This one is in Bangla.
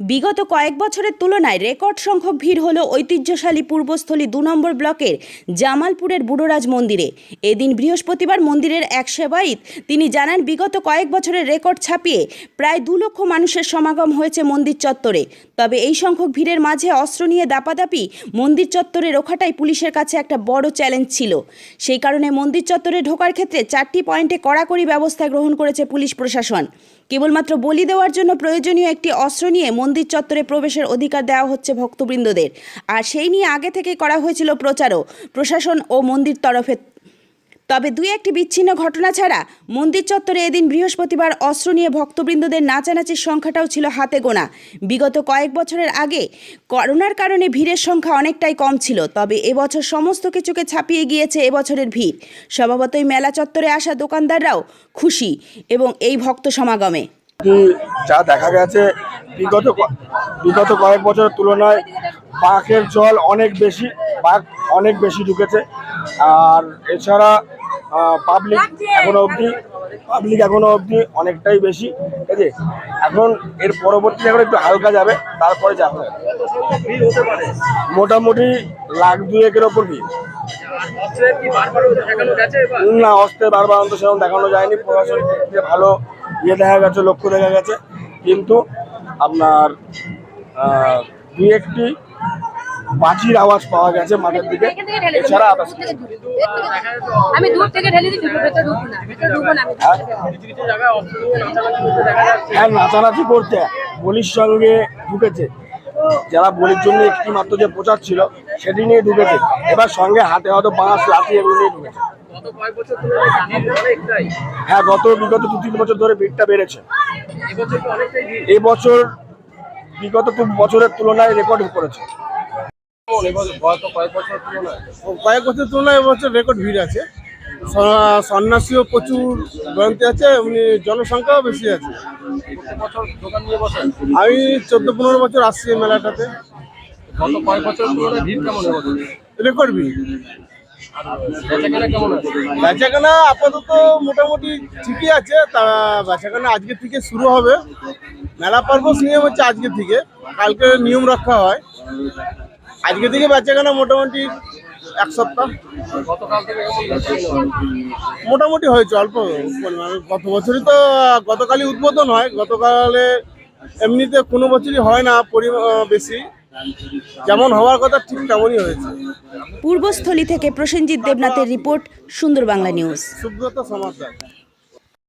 বিগত কয়েক বছরের তুলনায় রেকর্ড সংখ্যক ভিড় হলো ঐতিহ্যশালী পূর্বস্থলী দু নম্বর ব্লকের জামালপুরের বুড়োরাজ মন্দিরে। এদিন বৃহস্পতিবার মন্দিরের এক সেবায়িত তিনি জানান, বিগত কয়েক বছরের রেকর্ড ছাপিয়ে প্রায় দু লক্ষ মানুষের সমাগম হয়েছে মন্দির চত্বরে। তবে এই সংখ্যক ভিড়ের মাঝে অস্ত্র নিয়ে দাপাদাপি মন্দির চত্বরে রোখাটাই পুলিশের কাছে একটা বড় চ্যালেঞ্জ ছিল। সেই কারণে মন্দির চত্বরে ঢোকার ক্ষেত্রে চারটি পয়েন্টে কড়াকড়ি ব্যবস্থা গ্রহণ করেছে পুলিশ প্রশাসন। কেবলমাত্র বলি দেওয়ার জন্য প্রয়োজনীয় একটি অস্ত্র নিয়ে মন্দির চত্বরে প্রবেশের অধিকার দেওয়া হচ্ছে ভক্তবৃন্দদের। আর সেই নিয়ে আগে থেকেই করা হয়েছিল প্রচারও। প্রশাসন ও মন্দির তরফে তবে দুই একটি বিচ্ছিন্ন ঘটনা ছাড়া মন্দির চত্বরে এদিন বৃহস্পতিবার অস্ত্র নিয়ে ভক্তবৃন্দদের নাচানাচির সংখ্যাটাও ছিল হাতে গোনা। বিগত কয়েক বছরের আগে করোনার কারণে ভিড়ের সংখ্যা অনেকটাই কম ছিল, তবে এবছর সমস্ত কিছুকে ছাপিয়ে গিয়েছে এবছরের ভিড়। স্বভাবতই মেলা চত্বরে আসা দোকানদাররাও খুশি এবং এই ভক্ত সমাগমে কি যা দেখা গেছে বিগত বিগত কয়েক বছরের তুলনায় পাকের জল অনেক বেশি পাক অনেক বেশি ঢুকেছে। আর এছাড়া পাবলিক এখনও অবধি পাবলিক এখনও অবধি অনেকটাই বেশি। ঠিক আছে? এখন এর পরবর্তী এখন একটু হালকা যাবে তারপরে যাবে। মোটামুটি লাখ দুয়েকের ওপর ভিড়। না অস্ত্রের বারবার অন্ত সেরকম দেখানো যায়নি। প্রশাসন থেকে ভালো ইয়ে দেখা গেছে লক্ষ্য দেখা গেছে। কিন্তু আপনার দুই একটি বাজির আওয়াজ পাওয়া গেছে মাঠের দিকে। এছাড়া আমি দূর থেকে ঢেলে হ্যাঁ? হ্যাঁ নাচানাচি করতে। বলির সঙ্গে ঢুকেছে। যারা বলির জন্য একটি মাত্র যে প্রচার ছিল সেটি নিয়ে ঢুকেছে। এবার সঙ্গে হাতে হয়তো বাঁশ লাঠি এগুলো নিয়ে ঢুকেছে। হ্যাঁ গত বিগত দু তিন বছর ধরে ভিড়টা বেড়েছে। এবছর বিগত দু বছরের তুলনায় রেকর্ড করেছে। কয়েক বছর তুলনায়? এবছর রেকর্ড ভিড় আছে। সন্ন্যাসীও প্রচুর গ্রন্থি আছে এমনি জনসংখ্যাও বেশি আছে। আমি চোদ্দ পনেরো বছর আসছি এই মেলাটাতে রেকর্ড ভিড়। বেচাকেনা আপাতত মোটামুটি ঠিকই আছে। তা বেচাকেনা আজকে থেকে শুরু হবে। মেলা পর্ব নিয়ম হচ্ছে আজকে থেকে। কালকে নিয়ম রক্ষা হয়। আজকে থেকে বেচাকেনা মোটামুটি এক সপ্তাহ। মোটামুটি হয়েছে অল্প। পরিমাণে গত বছরই তো গতকালই উদ্বোধন হয়। গতকালে এমনিতে কোনো বছরই হয় না পরিমাণ বেশি। যেমন হওয়ার কথা ঠিক তেমনই হয়েছে। পূর্বস্থলী থেকে প্রসেনজিৎ দেবনাথের রিপোর্ট সুন্দর বাংলা নিউজ। সুব্রত সমাদার